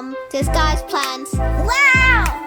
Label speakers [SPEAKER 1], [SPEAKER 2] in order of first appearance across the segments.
[SPEAKER 1] from this guy's plans. Wow!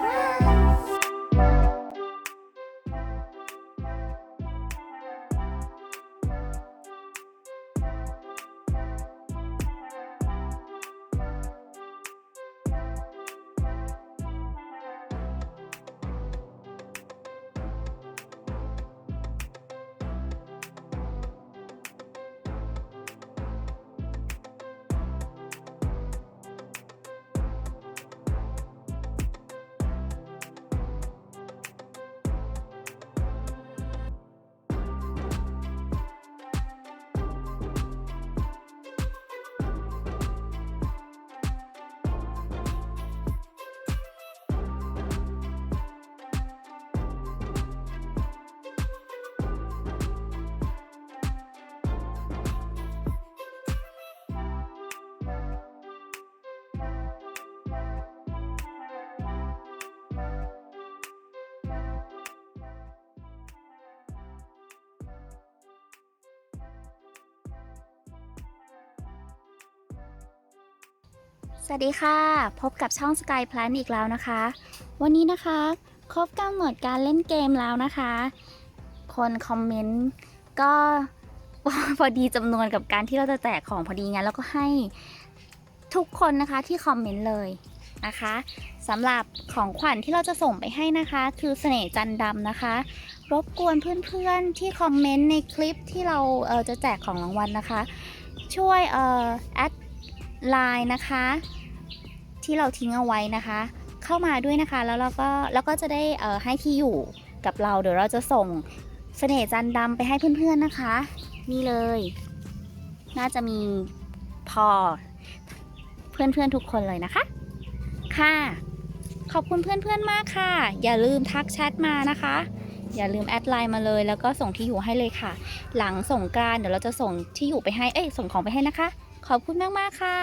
[SPEAKER 2] สวัสดีค่ะ พบกับช่อง Sky Plan อีกแล้วนะคะ วันนี้นะคะครบกำหนดการเล่นเกมแล้วนะคะ คนคอมเมนต์ก็พอดีจำนวนกับการที่เราจะแจกของพอดีงั้นแล้วก็ให้ทุกคนนะคะที่คอมเมนต์เลยนะคะสำหรับของขวัญที่เราจะส่งไปให้นะคะ คือเสน่ห์จันดำนะคะ รบกวนเพื่อนๆที่คอมเมนต์ในคลิปที่เราเออจะแจกของรางวัลนะคะ ช่วยเออแอด ไลน์นะคะ ที่เราทิ้งเอาไว้นะคะ เข้ามาด้วยนะคะ แล้วเราก็แล้วก็จะได้เอ่อให้ที่อยู่กับเราเดี๋ยวเราจะส่งเสน่ห์จันด์ดำไปให้เพื่อนๆนะคะ นี่เลย น่าจะมีพอเพื่อนๆทุกคนเลยนะคะ ค่ะ ขอบคุณเพื่อนๆมากค่ะ อย่าลืมทักแชทมานะคะ อย่าลืมแอดไลน์มาเลย แล้วก็ส่งที่อยู่ให้เลยค่ะ หลังส่งกานต์เดี๋ยวเราจะส่งที่อยู่ไปให้ เอ้ยส่งของไปให้นะคะ ขอบคุณมาก ๆ ค่ะ